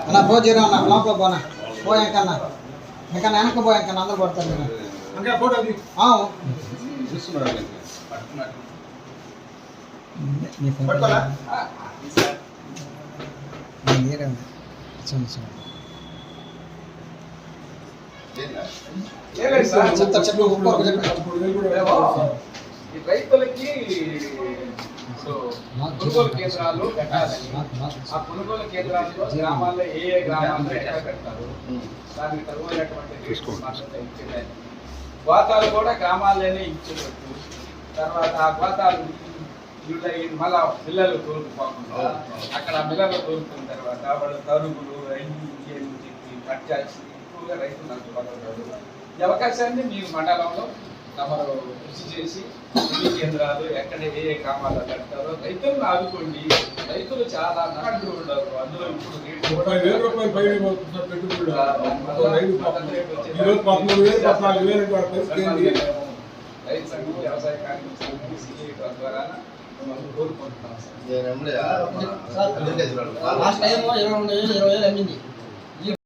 అన్న పోజీరా అన్న లోపల పోనా? పోయాకన్నా ఇంకా వెనక పోయాకన్నా అందరు పడతారు మీరు ఆ, ఈ రైతులకి సో కొనుగోలు కేంద్రాలు పెట్టాలని ఆ కొనుగోలు కేంద్రాల్లో గ్రామాల్లో ఏ ఏ గ్రామాల్లో ఎక్కడ పెడతారు దానికి తరువైనటువంటి గోతాలు కూడా గ్రామాల్లోనే ఇచ్చేటట్టు తర్వాత ఆ గోతాలు మళ్ళా పిల్లలు కోరుకుపోకుండా అక్కడ పిల్లలు కోరుకున్న తర్వాత వాళ్ళు తరుగులు అన్ని చెప్పి పట్టాల్సి ఎక్కువగా రైతులు నష్టపోతుంటారు ఈ అవకాశాన్ని మీరు మండలంలో తమరు కృషి చేసి ఎన్ని కేంద్రాలు ఎక్కడ ఏ ఏ గ్రామాల్లో పెడతారో రైతులను ఆదుకోండి. రైతులు చాలా నష్టపోయి ఉన్నారు అందులో ఇప్పుడు రైతు సంఘం వ్యవసాయ ద్వారా కోరుకుంటున్నాం సార్. నేను లాస్ట్ టైం ఇరవై రెండు వేలు ఇరవై వేలు అమ్మింది.